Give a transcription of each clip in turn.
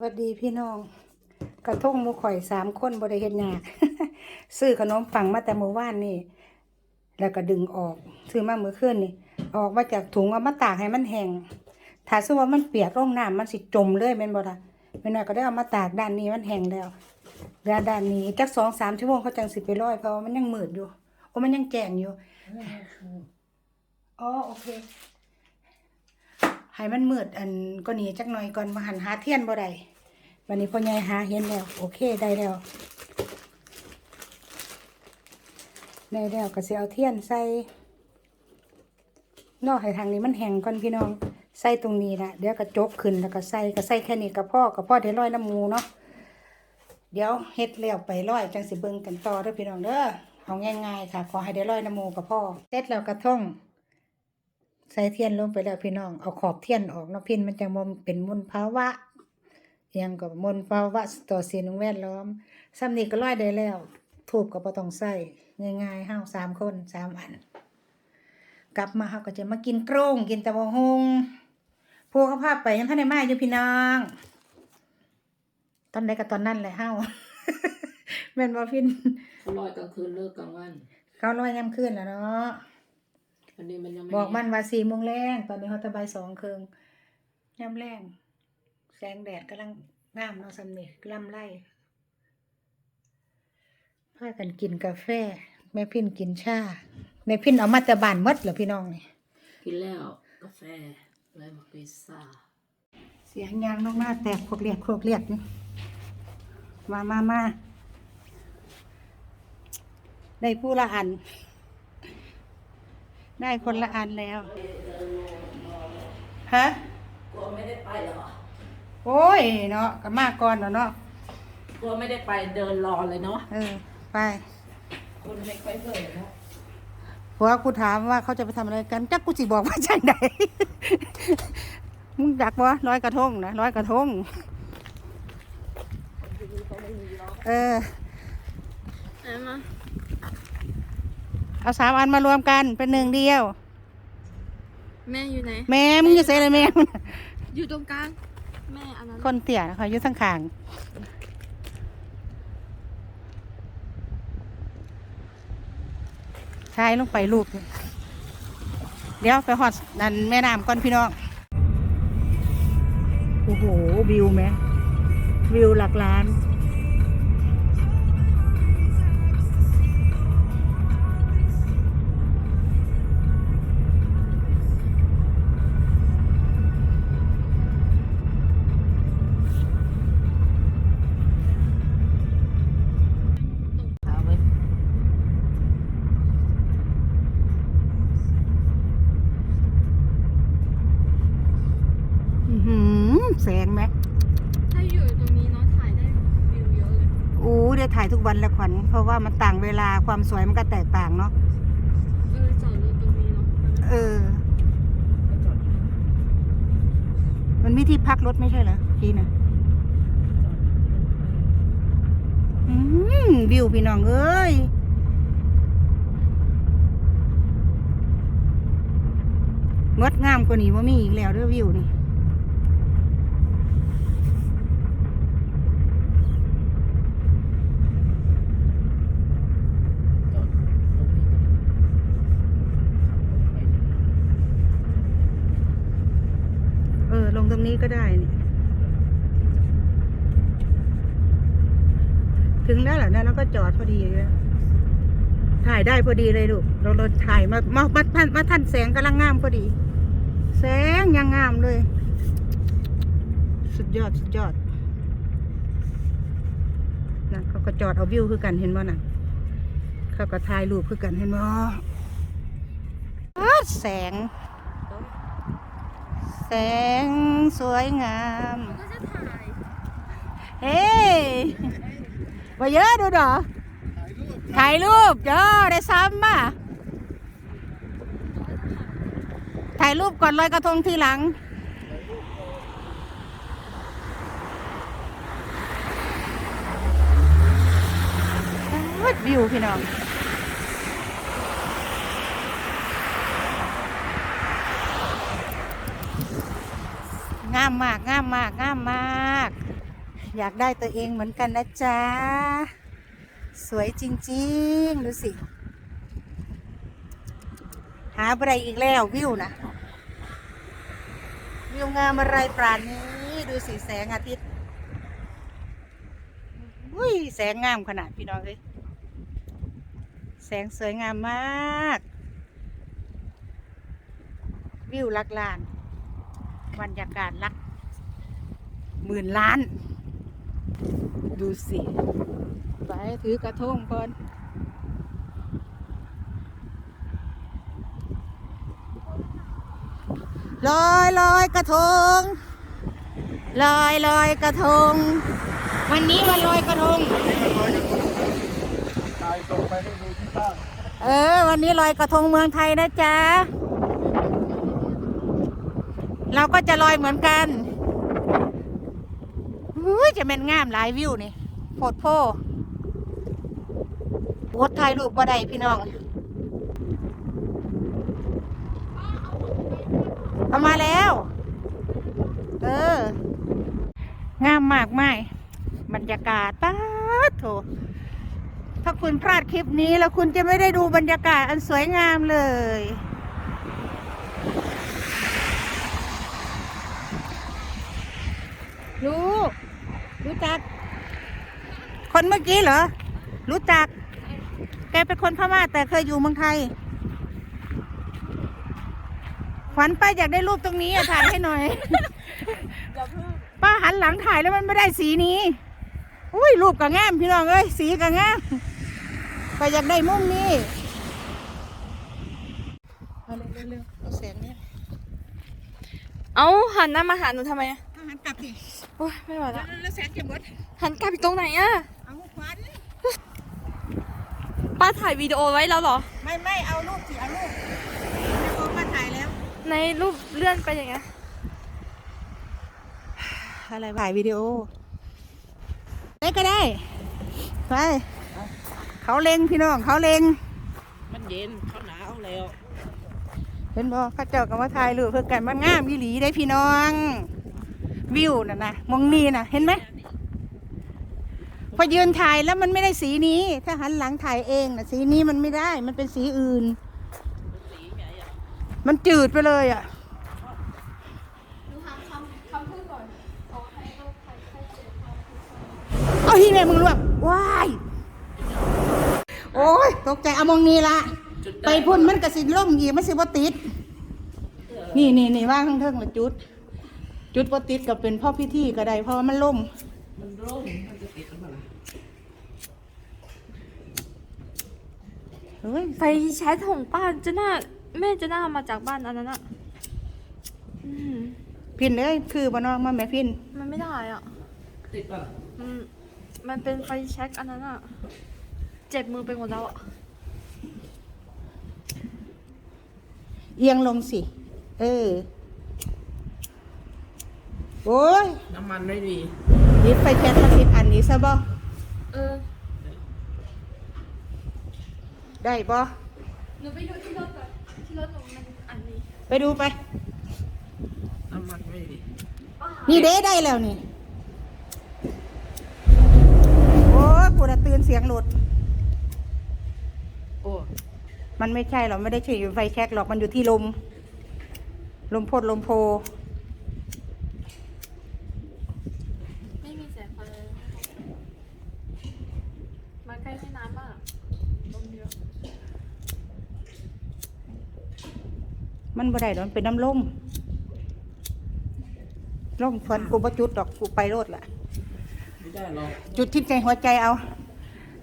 สวัสดีพี่น้อง กระทงหมูข่อยสามคนบริเฮ็ดหยากซื้อขนมปังมาแต่เมื่อวานนี่ แล้วก็ดึงออก ซื้อมาเมื่อคืนนี่ ออกมาจากถุงเอามาตากให้มันแห้งถ้าสมมติว่ามันเปียกร่องน้ำมันสิจมเลยแม่นบ่ล่ะแม่น้อยก็ได้เอามาตากด้านนี้มันแห้งแล้วเหลือด้านนี้จักสองสามชั่วโมงเขาจังสิไปร้อยเพราะว่ามันยังมืดอยู่โอ้มันยังแจ้งอยู่อ๋อโอเค ให้มันมืดอันก็หนีจักหน่อยก่อนมาหันหาเทียนบ่ได้วันนี้พ่อใหญ่หาเห็นแล้ว โอเคได้แล้วได้แล้วก็สิเอาเทียนใส่นอกให้ทางนี้มันแห้งก่อนพี่น้องใส่ตรงนี้ละเดี๋ยวก็จกขึ้นแล้วก็ใส่ก็ใส่แค่นี้กับพ่อกับพ่อได้ร้อยน้ำมูเนาะเดี๋ยวเฮ็ดแล้วไปร้อยจังสิเบิ่งกันต่อเด้อพี่น้องเด้อเอาง่ายๆค่ะ ขอให้ได้ร้อยน้ำมูกับพ่อเสร็จแล้วกระท่อง ใส่เทียนลงไปแล้วพี่น้อง เอาขอบเทียนออกเนาะพินมันจะมนเป็นมลภาวะเอียงกับมลภาวะต่อสิ่งแวดล้อมซ้ำนี้ก็ร้อยได้แล้ว ถูกก็บ่ต้องใส่ง่ายๆห้าสามคนสามอัน กลับมาเฮาก็จะมากินโกรงกินตะบงฮงพวกเขาพาไปยังท่านได้มาอยู่พี่น้อง ตอนใดก็ตอนนั้นแหละเฮาแม่นบ่พินเขาลอยกลางคืนเลิกกลางวัน เขาลอยยามคืนแล้วเนาะ อันนี้มันยังไม่บอกมันว่าสี่โมงแรงตอนนี้เขาตะบายสองครึ่งย่ำแรงแสงแดดกำลังงามเนาะสำเนีกล่ำไล่พากันกินกาแฟ แม่พินกินชาแม่พินเอามาแต่บ้านหมดเหรอพี่น้องนี่กินแล้วกาแฟแล้วมาพิซซ่าเสียงยางลงมาแตกพวกเลียดพวกเลียดนี่มามามาได้ผู้ละอัน ได้คนละอันแล้ว ฮะกลัวไม่ได้ไปเหรอโอ้ยเนาะก็มาก่อนแล้วเนาะกลัวไม่ได้ไปเดินรอเลยเนาะเออ ไปคนไม่ค่อยเคยเนาะผัวกูถามว่าเขาจะไปทำอะไรกันจักกูสิบอกว่าจังไดมึงดักวะร้อยกระทงนะร้อยกระทง เออเอามา เอาสามอันมารวมกันเป็นหนึ่งเดียว แม่อยู่ไหน แม่มึงจะเซ่เลยแม่มึงอยู่ตรงกลาง แม่อันนั้นคนเตี่ยนะคะอยู่ทั้งขางใช้ลงไปลูก เดี๋ยวไปหอดนั่นแม่น้ำก่อนพี่น้อง โอ้โห วิวไหมวิวหลักล้าน แสงไหมถ้าอยู่ตรงนี้เนาะถ่ายได้วิวเยอะเลยโอ้เดี๋ยวถ่ายทุกวันแหละขวัญเพราะว่ามันต่างเวลาความสวยมันก็แตกต่างเนาะเออจอดรถตรงนี้เนาะเออ มันมีที่พักรถไม่ใช่เหรอพี่นะอืมวิวพี่น้องเอ้ยงดงามกว่านี้ว่ามีอีกแล้วเด้อวิวนี่ จอดตรงนี้ก็ได้ เออ ลงต รงนี้ก็ได้นี่ถึงแล้วเหรอนะแล้วก็จอดพอดีเลยถ่ายได้พอดีเลยลูกเราเราถ่ายมามามาท่านมาท่านแสงกำลังงามพอดี แสงยังงามเลย สุดยอดสุดยอดนะเขาก็จอดเอาวิวคือกันเห็นบ่น่ะเขาก็ถ่ายรูปคือกันเห็นบ่แสง แสงสวยงามก็จะถ่ายเฮ้ยมาเยอะดูดอถ่ายรูปเด้อได้ซ้ำมาถ่ายรูปก่อนลอยกระทงทีหลังวัดวิวพี่น้อง งามมากงามมากงามมาก อยากได้ตัวเองเหมือนกันนะจ๊ะ สวยจริงๆ ดูสิ หาอะไรอีกแล้ววิวนะวิวงามอะไรปราณนี้ ดูสิแสงอาทิตย์อุ้ยแสงงามขนาดพี่น้องเลยแสงสวยงามมาก วิวลักลาน บรรยากาศลักหมื่นล้าน ดูสิ ไปถือกระทงก่อนลอยลอยกระทงลอยลอยกระทง วันนี้วันลอยกระทงเออ วันนี้ลอยกระทงเมืองไทยนะจ๊ะ เราก็จะลอยเหมือนกันอุ้ยจะเป็นงามหลายวิวนี่โพดโพโพดถ่ายรูปบ่ได้พี่น้อง เอามาแล้ว เออ งามมากไม่บรรยากาศป้าโถถ้าคุณพลาดคลิปนี้แล้วคุณจะไม่ได้ดูบรรยากาศอันสวยงามเลย รู้รู้จัก คนเมื่อกี้เหรอ รู้จัก แกเป็นคนพม่าแต่เคยอยู่เมืองไทย ขวัญป้าอยากได้รูปตรงนี้อะถ่ายให้หน่อย ป้าหันหลังถ่ายแล้วมันไม่ได้สีนี้ อุ้ยรูปกับงามพี่น้องเอ้ย สีกับงามป้าอยากได้มุมนี้เอาเร็วๆๆเอาแสงนี้เอาหันหน้ามาหาหนูทำไมอะเอาหันกลับสิ โอ้ยไม่ไหวละแล้วแสงจะหมดหันกลับอีกตรงไหนอะเอาขวัญป้าถ่ายวิดีโอไว้แล้วเหรอ ไม่ไม่เอารูปสิเอารูปไม่พอป้าถ่ายแล้ว ในรูปเลื่อนไปอย่างเงี้ยอะไรถ่ายวิดีโอไหนก็ได้ไปเขาเล็งพี่น้องเขาเล็ง มันเย็นเขาหนาวแล้ว เห็นบ่เข้าเจ้าก็มาถ่ายรูปเพื่อกันมันงามอีหลีได้พี่น้อง วิวน่ะนะมองนี่น่ะ เห็นไหมพอยืนถ่ายแล้วมันไม่ได้สีนี้ ถ้าหันหลังถ่ายเองน่ะ สีนี้มันไม่ได้ มันเป็นสีอื่น มันจืดไปเลยอะหนูหาคำคำพูดก่อนขอให้โรคภัยเอาที่ไหนมึงล่วงว้ายโอ้ยตกใจเอามองนี่ละไปพุ่นมันกระสินล่มอีกมันสิบ่ติด นี่นี่นี่ว่างข้งเทิงละจุด จุดบ่ติดก็เป็นเพ่อพิธีก็ได้เพราะว่ามันล่มมันร่มมันจะติดหรือเปล่าล่ะเฮ้ยไฟแชทของป้าจะน่าแม่จะน่าเอามาจากบ้านอันนั้นอะอืมพินเอ้ยคือบ่น้องมาแม่พินมันไม่ได้อะติดเปล่าล่ะมันมันเป็นไฟแช็กอันนั้นอะเจ็บมือไปหมดแล้วอะเอียงลงสิ เออ โอ้ยน้ำมันไม่มียึดไฟแช็กมาติดอันนี้ซะบ่เออ ได้บ่หนูไปดูที่รถก่อนที่รถหนูมันอันนี้ไปดูไป น้ำมันไม่มีนี่เด้ได้แล้วนี่ โอ้ยกูจะตื่นเสียงหลุด โอ้มันไม่ใช่หรอกไม่ได้ใช้อยู่ไฟแช็กหรอกมันอยู่ที่ลม ลมพดลมโพ ไม่มีแสงไฟเลยมาใกล้แม่น้ำมากลมเยอะ มันบ่ได้หรอกมันเป็นน้ำลมลมฟันกูบ่จุดดอกกูไปโลดละไม่ได้หรอกจุดที่ใจหัวใจเอา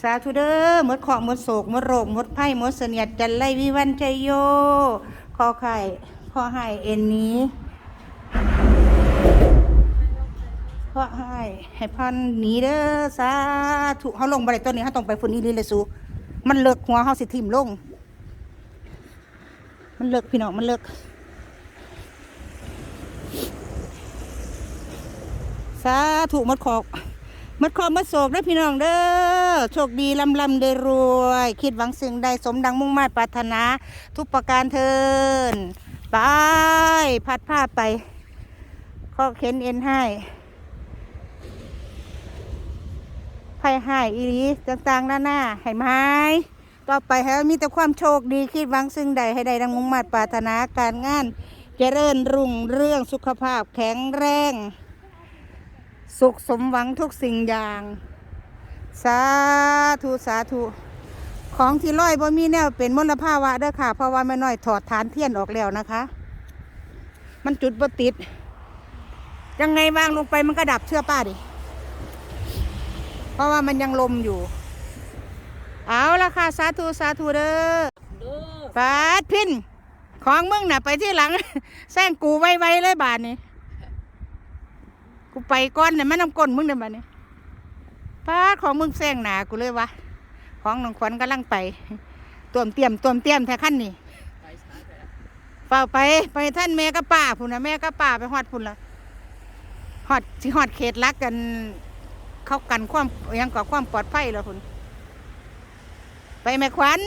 สาธุเด้อหมดเคราะห์หมดโศกหมดโรคหมดไพ่หมดเสนียดจันไล่วิวันใจโยขอไข่ขอให้เอ็นนี้ขอให้ให้พันหนีเด้อสาธุเขาลงบันไดต้นนี้เขาต้องไปฝุ่นอีหลีเลยสูมันเลิกหัวเขาสิทิ่มลง มันเลิกพี่น้องมันเลิกสาธุหมดขอบหมดขอบหมดโศกได้พี่น้องเด้อโชคดีลำลำได้รวย คิดหวังสิ่งใดสมดังมุ่งมา่ปรารถนา ทุกประการเทินไป พัดผ้าไปข้อเข็นเอ็นให้ภัยหายอีหลีต่างๆหน้าหน้าให้ไม้ ต่อไปให้มีแต่ความโชคดีคิดหวังซึ่งใดให้ได้ดังมุ่งมั่นปรารถนาการงานเจริญรุ่งเรื่องสุขภาพแข็งแรง สุขสมหวังทุกสิ่งอย่าง สาธุสาธุของที่ร้อยบ่มีแนวเป็นมลภาวะเด้อค่ะ เพราะว่าแม่น้อยถอดฐานเทียนออกแล้วนะคะ มันจุดบ่ติด ยังไงวางลงไปมันก็ดับเชื่อป้าดิ เพราะว่ามันยังลมอยู่ เอาละค่ะ สาธุ สาธุเด้อดูปาดพิน ของมึงน่ะ ไปที่หลัง แซงกูไว้ๆเลยบาทนี้ กูไปก้อนเนี่ยมันน้ำก้นมึงเดี๋ยวบาทนี้ปาดของมึงแซงหนากูเลยวะ ของน้องขวัญกำลังไปตัวมเตรียมตัวมเตรียมแท้ขั้นนี่ไปสาแบบเปล่าไปไปท่านแม่กับป้าพุ่นนะแม่กับป้าไปฮอดพุ่นละฮอดที่ฮอดเขตรักกัน เข้ากันความอิหยังกับความปลอดภัยแล้วพุ่น ไปแม่ขวัญ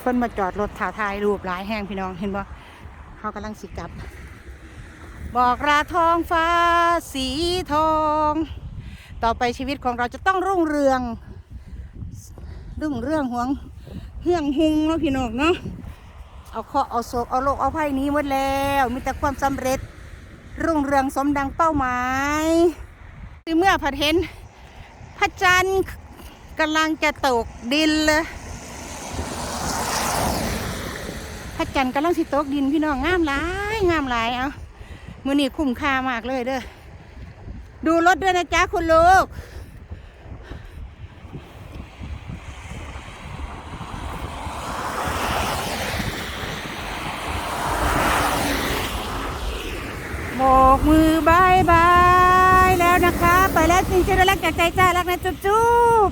เพิ่นมาจอดรถถ่าทายรูปหลายแห้งพี่น้องเห็นบ่เขากำลังสิกลับ บอกราทองฟ้า สีทอง ต่อไปชีวิตของเราจะต้องรุ่งเรือง รุ่งเรื่องหวงเฮืองหุงเนาะพี่น้องเนาะเอาเคาะเอาโศกเอาโรคเอาภัยหนี้หมดแล้ว มีแต่ความสำเร็จ รุ่งเรืองสมดังเป้าหมายคือเมื่อผัดเห็น ระจันทร์กำลังจะตกดินเลยพระจันทร์กำลังสิตกดินพี่น้องงามหลายงามหลายเอามือนี้คุ้มค่ามากเลยเด้อดูรถด้วยนะจ๊ะคุณลูกโบกมือบายบาย แล้วนะคะ ไปแล้วจริงๆรักจากใจจ้ารักนะจุ๊บจุ๊บ